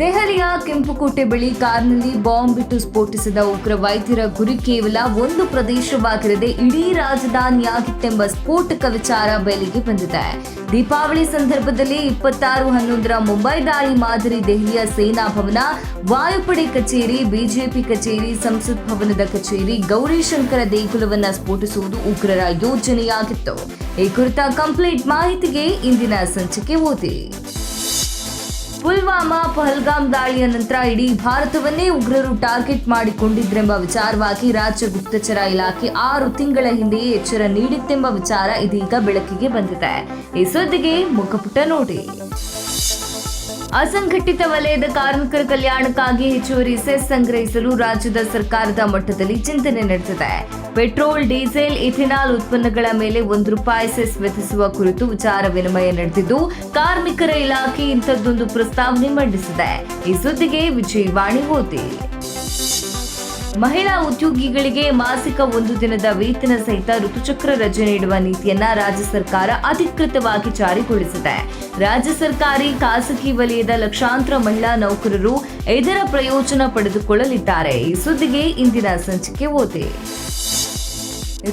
ದೆಹಲಿಯ ಕೆಂಪುಕೋಟೆ ಬಳಿ ಕಾರ್ನಲ್ಲಿ ಬಾಂಬ್ ಬಿಟ್ಟು ಸ್ಫೋಟಿಸಿದ ಉಗ್ರ ವೈದ್ಯರ ಗುರಿ ಕೇವಲ ಒಂದು ಪ್ರದೇಶವಾಗಿರದೆ ಇಡೀ ರಾಜಧಾನಿಯಾಗಿತ್ತೆಂಬ ಸ್ಫೋಟಕ ವಿಚಾರ ಬಯಲಿಗೆ ಬಂದಿದೆ. ದೀಪಾವಳಿ ಸಂದರ್ಭದಲ್ಲಿ ಇಪ್ಪತ್ತಾರು ಹನ್ನೊಂದರ ಮುಂಬೈ ದಾಳಿ ಮಾದರಿ ದೆಹಲಿಯ ಸೇನಾ ಭವನ, ವಾಯುಪಡೆ ಕಚೇರಿ, ಬಿಜೆಪಿ ಕಚೇರಿ, ಸಂಸತ್ ಭವನದ ಕಚೇರಿ, ಗೌರಿಶಂಕರ ದೇಗುಲವನ್ನ ಸ್ಫೋಟಿಸುವುದು ಉಗ್ರರ ಯೋಜನೆಯಾಗಿತ್ತು. ಈ ಕುರಿತ ಕಂಪ್ಲೀಟ್ ಮಾಹಿತಿಗೆ ಇಂದಿನ ಸಂಚಿಕೆ ಓದಿ. ಪುಲ್ವಾಮಾ ಪಹಲ್ಗಾಮ್ ದಾಳಿಯ ನಂತರ ಇಡೀ ಭಾರತವನ್ನೇ ಉಗ್ರರು ಟಾರ್ಗೆಟ್ ಮಾಡಿಕೊಂಡಿದ್ರೆಂಬ ವಿಚಾರವಾಗಿ ರಾಜ್ಯ ಗುಪ್ತಚರ ಇಲಾಖೆ ಆರು ತಿಂಗಳ ಹಿಂದೆಯೇ ಎಚ್ಚರ ನೀಡಿತ್ತೆಂಬ ವಿಚಾರ ಇದೀಗ ಬೆಳಕಿಗೆ ಬಂದಿದೆ. ಈ ಸುದ್ದಿಗೆ ಮುಖಪುಟ ನೋಡಿ. ಅಸಂಘಟಿತ ವಲಯದ ಕಾರ್ಮಿಕರ ಕಲ್ಯಾಣಕ್ಕಾಗಿ ಹೆಚ್ಚುವರಿ ಸೆಸ್ ಸಂಗ್ರಹಿಸಲು ರಾಜ್ಯದ ಸರ್ಕಾರದ ಮಟ್ಟದಲ್ಲಿ ಚಿಂತನೆ ನಡೆದಿದೆ. ಪೆಟ್ರೋಲ್, ಡೀಸೆಲ್, ಇಥೆನಾಲ್ ಉತ್ಪನ್ನಗಳ ಮೇಲೆ ಒಂದು ರೂಪಾಯಿ ಸೆಸ್ ವಿಧಿಸುವ ಕುರಿತು ವಿಚಾರ ವಿನಿಮಯ ನಡೆದಿದ್ದು, ಕಾರ್ಮಿಕರ ಇಲಾಖೆ ಇಂಥದ್ದೊಂದು ಪ್ರಸ್ತಾವನೆ ಮಂಡಿಸಿದೆ. ಈ ಸುದ್ದಿಗೆ ವಿಜಯವಾಣಿ ಓದಿ ಮಹಿಳಾ ಉದ್ಯೋಗಿಗಳಿಗೆ ಮಾಸಿಕ ಒಂದು ದಿನದ ವೇತನ ಸಹಿತ ಋತುಚಕ್ರ ರಜೆ ನೀಡುವ ನೀತಿಯನ್ನ ರಾಜ್ಯ ಸರ್ಕಾರ ಅಧಿಕೃತವಾಗಿ ಜಾರಿಗೊಳಿಸಿದೆ. ರಾಜ್ಯ ಸರ್ಕಾರಿ ಖಾಸಗಿ ವಲಯದ ಲಕ್ಷಾಂತರ ಮಹಿಳಾ ನೌಕರರು ಇದರ ಪ್ರಯೋಜನ ಪಡೆದುಕೊಳ್ಳಲಿದ್ದಾರೆ. ಈ ಸುದ್ದಿಗೆ ಇಂದಿನ ಸಂಚಿಕೆ ಓದಿ.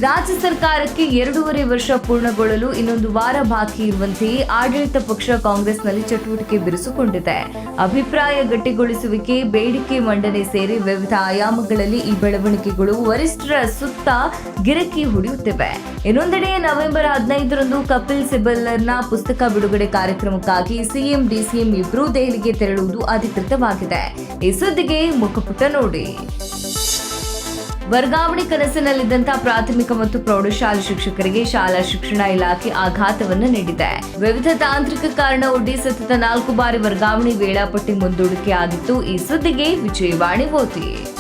ರಾಜ್ಯ ಸರ್ಕಾರಕ್ಕೆ ಎರಡೂವರೆ ವರ್ಷ ಪೂರ್ಣಗೊಳ್ಳಲು ಇನ್ನೊಂದು ವಾರ ಬಾಕಿ ಇರುವಂತೆಯೇ ಆಡಳಿತ ಪಕ್ಷ ಕಾಂಗ್ರೆಸ್ನಲ್ಲಿ ಚಟುವಟಿಕೆ ಬಿರುಸುಗೊಂಡಿದೆ. ಅಭಿಪ್ರಾಯ ಗಟ್ಟಿಗೊಳಿಸುವಿಕೆ, ಬೇಡಿಕೆ ಮಂಡನೆ ಸೇರಿ ವಿವಿಧ ಆಯಾಮಗಳಲ್ಲಿ ಈ ಬೆಳವಣಿಗೆಗಳು ವರಿಷ್ಠರ ಸುತ್ತ ಗಿರಕಿ ಹೊಡೆಯುತ್ತಿವೆ. ಇನ್ನೊಂದೆಡೆ ನವೆಂಬರ್ ಹದಿನೈದರಂದು ಕಪಿಲ್ ಸಿಬಲ್ನ ಪುಸ್ತಕ ಬಿಡುಗಡೆ ಕಾರ್ಯಕ್ರಮಕ್ಕಾಗಿ ಸಿಎಂ, ಡಿಸಿಎಂ ಇಬ್ಬರೂ ದೆಹಲಿಗೆ ತೆರಳುವುದು ಅಧಿಕೃತವಾಗಿದೆ. ಈ ಸುದ್ದಿಗೆ ಮುಖಪುಟ ನೋಡಿ. ವರ್ಗಾವಣೆ ಕನಸಿನಲ್ಲಿದ್ದಂತಹ ಪ್ರಾಥಮಿಕ ಮತ್ತು ಪ್ರೌಢಶಾಲಾ ಶಿಕ್ಷಕರಿಗೆ ಶಾಲಾ ಶಿಕ್ಷಣ ಇಲಾಖೆ ಆಘಾತವನ್ನು ನೀಡಿದೆ. ವಿವಿಧ ತಾಂತ್ರಿಕ ಕಾರಣ ಒಡ್ಡಿ ಸತತ ನಾಲ್ಕು ಬಾರಿ ವರ್ಗಾವಣೆ ವೇಳಾಪಟ್ಟಿ ಮುಂದೂಡಿಕೆ ಆಗಿತ್ತು. ಈ ಸುದ್ದಿಗೆ ವಿಜಯವಾಣಿ ಓದಿ.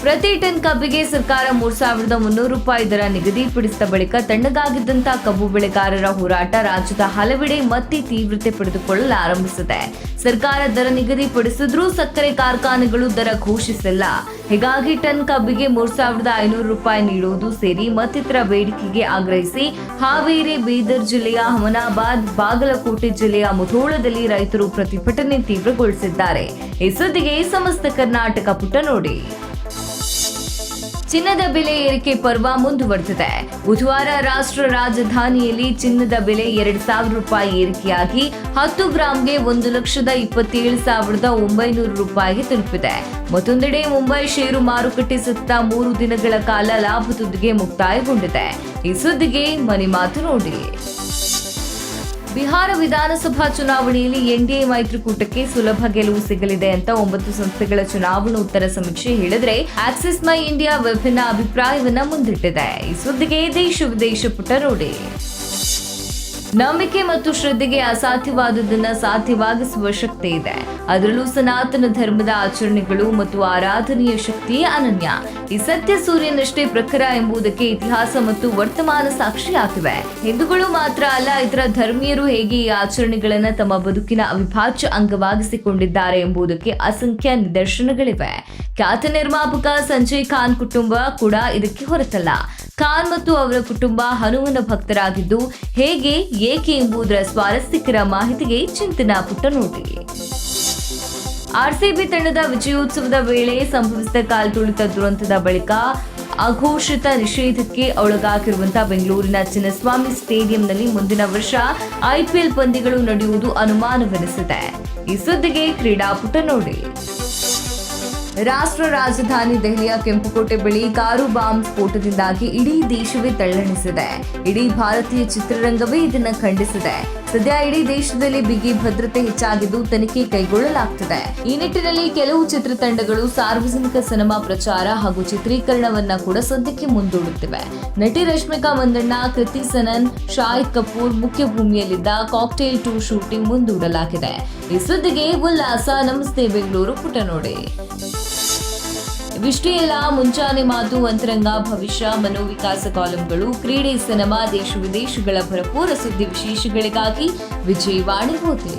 ಪ್ರತಿ ಟನ್ ಕಬ್ಬಿಗೆ ಸರ್ಕಾರ ಮೂರ್ ಸಾವಿರದ ಮುನ್ನೂರು ರೂಪಾಯಿ ದರ ನಿಗದಿಪಡಿಸಿದ ಬಳಿಕ ತಣ್ಣಗಾಗಿದ್ದಂತಹ ಕಬ್ಬು ಬೆಳೆಗಾರರ ಹೋರಾಟ ರಾಜ್ಯದ ಹಲವೆಡೆ ಮತ್ತೆ ತೀವ್ರತೆ ಪಡೆದುಕೊಳ್ಳಲು ಆರಂಭಿಸಿದೆ. ಸರ್ಕಾರ ದರ ನಿಗದಿಪಡಿಸಿದ್ರೂ ಸಕ್ಕರೆ ಕಾರ್ಖಾನೆಗಳು ದರ ಘೋಷಿಸಿಲ್ಲ. ಹೀಗಾಗಿ ಟನ್ ಕಬ್ಬಿಗೆ ಮೂರ್ ಸಾವಿರದ ಐನೂರು ರೂಪಾಯಿ ನೀಡುವುದು ಸೇರಿ ಮತ್ತಿತರ ಬೇಡಿಕೆಗೆ ಆಗ್ರಹಿಸಿ ಹಾವೇರಿ, ಬೀದರ್ ಜಿಲ್ಲೆಯ ಹಮನಾಬಾದ್ ಬಾಗಲಕೋಟೆ ಜಿಲ್ಲೆಯ ಮುಧೋಳದಲ್ಲಿ ರೈತರು ಪ್ರತಿಭಟನೆ ತೀವ್ರಗೊಳಿಸಿದ್ದಾರೆ. ಈ ಸಮಸ್ತ ಕರ್ನಾಟಕ ಪುಟ ನೋಡಿ. ಚಿನ್ನದ ಬೆಲೆ ಏರಿಕೆ ಪರ್ವ ಮುಂದುವರೆದಿದೆ. ಬುಧವಾರ ರಾಷ್ಟ್ರ ರಾಜಧಾನಿಯಲ್ಲಿ ಚಿನ್ನದ ಬೆಲೆ ಎರಡ್ ಸಾವಿರ ರೂಪಾಯಿ ಏರಿಕೆಯಾಗಿ ಹತ್ತು ಗ್ರಾಂಗೆ ಒಂದು ಲಕ್ಷದ ಇಪ್ಪತ್ತೇಳು ಸಾವಿರದ ಒಂಬೈನೂರು ರೂಪಾಯಿಗೆ ತಲುಪಿದೆ. ಮತ್ತೊಂದೆಡೆ ಮುಂಬೈ ಷೇರು ಮಾರುಕಟ್ಟೆ ಸುತ್ತ ಮೂರು ದಿನಗಳ ಕಾಲ ಲಾಭದೊಂದಿಗೆ ಮುಕ್ತಾಯಗೊಂಡಿದೆ. ಈ ಸುದ್ದಿಗೆ ಮನೆ ಮಾತು ನೋಡಿ. ಬಿಹಾರ ವಿಧಾನಸಭಾ ಚುನಾವಣೆಯಲ್ಲಿ ಎನ್ಡಿಎ ಮೈತ್ರಿಕೂಟಕ್ಕೆ ಸುಲಭ ಗೆಲುವು ಸಿಗಲಿದೆ ಅಂತ ಒಂಬತ್ತು ಸಂಸ್ಥೆಗಳ ಚುನಾವಣಾ ಉತ್ತರ ಸಮೀಕ್ಷೆ ಹೇಳಿದ್ರೆ ಆಕ್ಸಿಸ್ ಮೈ ಇಂಡಿಯಾ ವೆಬ್ನ ಅಭಿಪ್ರಾಯವನ್ನ ಮುಂದಿಟ್ಟಿದೆ. ಈ ಸುದ್ದಿಗೆ ದೇಶ ವಿದೇಶ ಪುಟ ನೋಡಿ ನಂಬಿಕೆ ಮತ್ತು ಶ್ರದ್ಧೆಗೆ ಅಸಾಧ್ಯವಾದುದನ್ನ ಸಾಧ್ಯವಾಗಿಸುವ ಶಕ್ತಿ ಇದೆ. ಅದರಲ್ಲೂ ಸನಾತನ ಧರ್ಮದ ಆಚರಣೆಗಳು ಮತ್ತು ಆರಾಧನೆಯ ಶಕ್ತಿ ಅನನ್ಯ. ಈ ಸತ್ಯ ಸೂರ್ಯನಷ್ಟೇ ಪ್ರಖರ ಎಂಬುದಕ್ಕೆ ಇತಿಹಾಸ ಮತ್ತು ವರ್ತಮಾನ ಸಾಕ್ಷಿಯಾಗಿವೆ. ಹಿಂದೂಗಳು ಮಾತ್ರ ಅಲ್ಲ, ಇತರ ಧರ್ಮೀಯರು ಹೇಗೆ ಈ ಆಚರಣೆಗಳನ್ನ ತಮ್ಮ ಬದುಕಿನ ಅವಿಭಾಜ್ಯ ಅಂಗವಾಗಿಸಿಕೊಂಡಿದ್ದಾರೆ ಎಂಬುದಕ್ಕೆ ಅಸಂಖ್ಯ ನಿದರ್ಶನಗಳಿವೆ. ಖ್ಯಾತ ನಿರ್ಮಾಪಕ ಸಂಜಯ್ ಖಾನ್ ಕುಟುಂಬ ಕೂಡ ಇದಕ್ಕೆ ಹೊರತಲ್ಲ. ಖಾನ್ ಮತ್ತು ಅವರ ಕುಟುಂಬ ಹನುಮನ ಭಕ್ತರಾಗಿದ್ದು ಹೇಗೆ, ಏಕೆ ಎಂಬುದರ ಸ್ವಾರಸ್ಯಕರ ಮಾಹಿತಿಗೆ ಚಿಂತನ ಪುಟ್ಟ ನೋಡಿ ಆರ್ಸಿಬಿ ತಂಡದ ವಿಜಯೋತ್ಸವದ ವೇಳೆ ಸಂಭವಿಸಿದ ಕಾಲ್ತುಳಿತ ದುರಂತದ ಬಳಿಕ ಅಘೋಷಿತ ನಿಷೇಧಕ್ಕೆ ಒಳಗಾಗಿರುವಂತಹ ಬೆಂಗಳೂರಿನ ಚಿನ್ನಸ್ವಾಮಿ ಸ್ಟೇಡಿಯಂನಲ್ಲಿ ಮುಂದಿನ ವರ್ಷ ಐಪಿಎಲ್ ಪಂದ್ಯಗಳು ನಡೆಯುವುದು ಅನುಮಾನವೆನಿಸಿದೆ. ಈ ಸುದ್ದಿಗೆ ಕ್ರೀಡಾಪುಟ ನೋಡಿ ರಾಷ್ಟ್ರ ರಾಜಧಾನಿ ದೆಹಲಿಯ ಕೆಂಪುಕೋಟೆ ಬಳಿ ಕಾರು ಬಾಂಬ್ ಸ್ಫೋಟದಿಂದಾಗಿ ಇಡೀ ದೇಶವೇ ತಳ್ಳಣಿಸಿದೆ ಇಡೀ ಭಾರತೀಯ ಚಿತ್ರರಂಗವೇ ಇದನ್ನು ಖಂಡಿಸಿದೆ. ಸದ್ಯ ಇಡೀ ದೇಶದಲ್ಲಿ ಬಿಗಿ ಭದ್ರತೆ ಹೆಚ್ಚಾಗಿದ್ದು ತನಿಖೆ ಕೈಗೊಳ್ಳಲಾಗ್ತಿದೆ. ಈ ನಿಟ್ಟಿನಲ್ಲಿ ಕೆಲವು ಚಿತ್ರತಂಡಗಳು ಸಾರ್ವಜನಿಕ ಸಿನಿಮಾ ಪ್ರಚಾರ ಹಾಗೂ ಚಿತ್ರೀಕರಣವನ್ನ ಕೂಡ ಸದ್ಯಕ್ಕೆ ಮುಂದೂಡುತ್ತಿವೆ. ನಟಿ ರಶ್ಮಿಕಾ ಮಂದಣ್ಣ, ಕೃತಿ ಸನನ್, ಶಾಹಿದ್ ಕಪೂರ್ ಮುಖ್ಯ ಭೂಮಿಯಲ್ಲಿದ್ದ ಕಾಕ್ಟೇಲ್ ಟೂ ಶೂಟಿಂಗ್ ಮುಂದೂಡಲಾಗಿದೆ. ಈ ಸುದ್ದಿಗೆ ಉಲ್ಲಾಸ, ನಮಸ್ತೆ, ಬೆಂಗಳೂರು ಪುಟ ನೋಡಿ ಇವಿಷ್ಟೇ ಎಲ್ಲ ಮುಂಚಾನೆ ಮಾತು ಅಂತರಂಗ ಭವಿಷ್ಯ, ಮನೋವಿಕಾಸ ಕಾಲಂಗಳು, ಕ್ರೀಡೆ, ಸಿನಿಮಾ, ದೇಶ ವಿದೇಶಗಳ ಭರಪೂರ ಸುದ್ದಿ ವಿಶೇಷಗಳಿಗಾಗಿ ವಿಜಯವಾಣಿ ಹೋತೆ